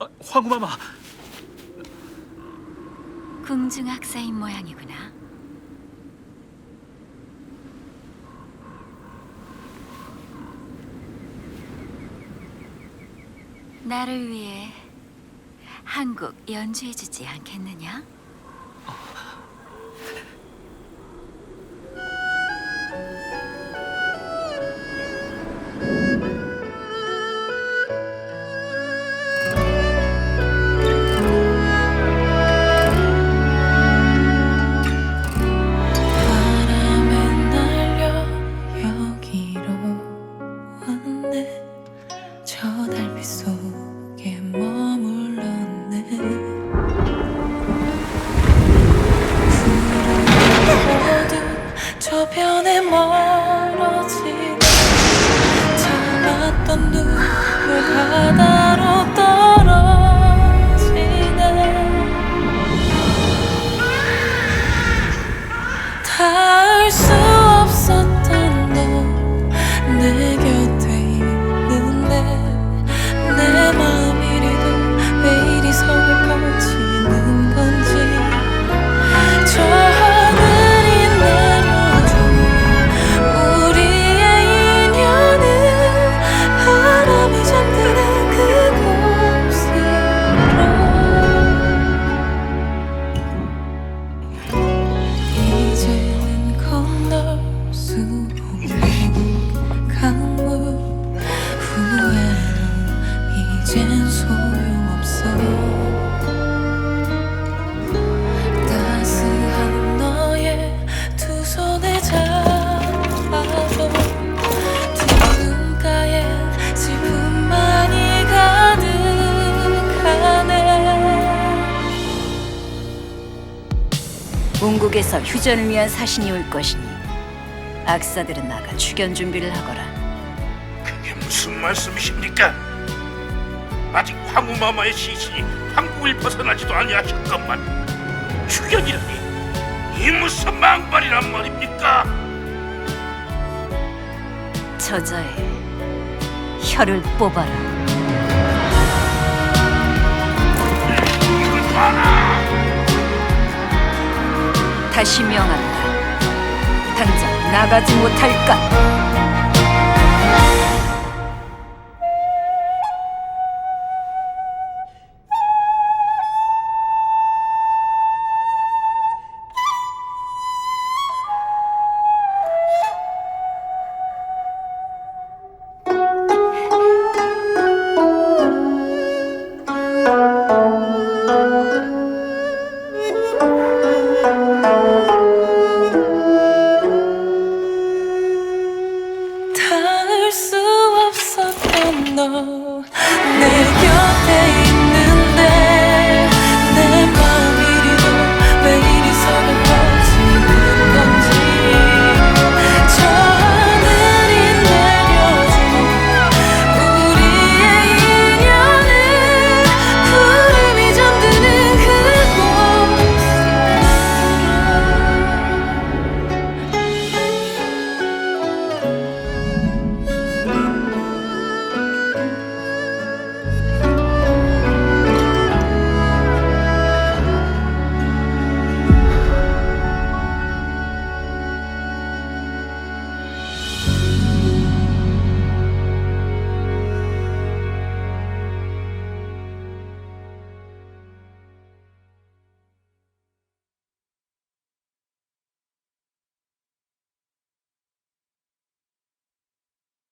아, 황후마마, 궁중 학사인 모양이구나. 나를 위해 한곡 연주해주지 않겠느냐? high. 궁국에서 휴전을 위한 사신이 올 것이니 악사들은 나가 추견 준비를 하거라. 그게 무슨 말씀이십니까? 아직 황후마마의 시신이 황국을 벗어나지도 아니하셨건만 주견이라니 이 무슨 망발이란 말입니까? 저자의 혀를 뽑아라. 다시 명한다. 당장 나가지 못할까?